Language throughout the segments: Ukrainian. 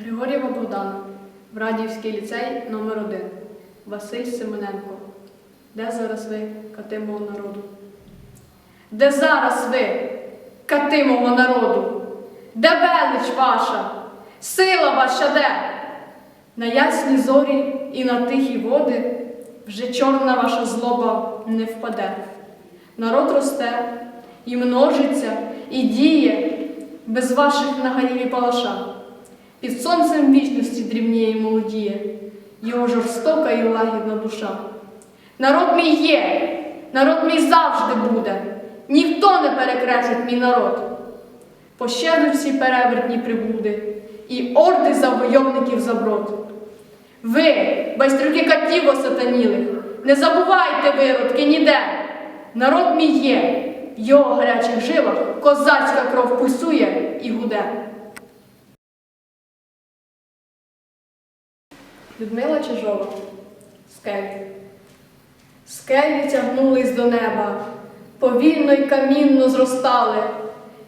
Григорєва Богдана, Врадіївський ліцей номер 1 Василь Семененко. Де зараз ви, кати мого народу? Де зараз ви, кати мого народу? Де велич ваша? Сила ваша де? На ясні зорі і на тихі води вже чорна ваша злоба не впаде. Народ росте і множиться, і діє без ваших нагаїв і палаша. Під сонцем вічності дрібніє і молодіє, його жорстока і лагідна душа. Народ мій є, народ мій завжди буде, ніхто не перекреслить мій народ. Пощадуть всі перевертні прибуди і орди завойовників заброд. Ви, байстрюки катів осатанілих, не забувайте виродки ніде. Народ мій є, в його гарячих жилах козацька кров пульсує і гуде. Людмила Чижова. Скелі. Скелі тягнулись до неба, повільно й камінно зростали,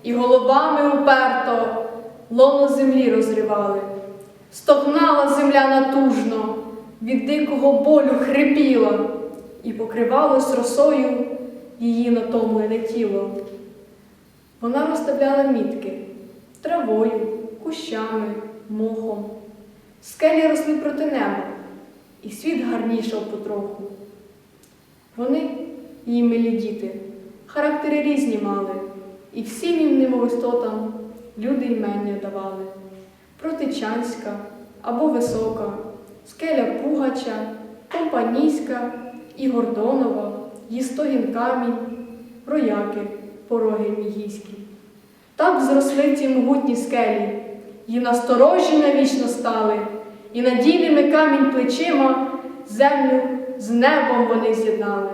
і головами уперто лоно землі розривали. Стогнала земля натужно, від дикого болю хрипіла, і покривалось росою її натомлене тіло. Вона розставляла мітки травою, кущами, мохом. Скелі росли проти неба, і світ гарнішав потроху. Вони, її милі діти, характери різні мали, і всім їм немовистотам люди імення давали. Протичанська або висока, скеля Пугача, Компанійська і Гордонова, Їстогін камінь, рояки, пороги мігійські. Так зросли ці могутні скелі, і насторожі навічно стали, і надійними камінь плечима землю з небом вони з'єднали.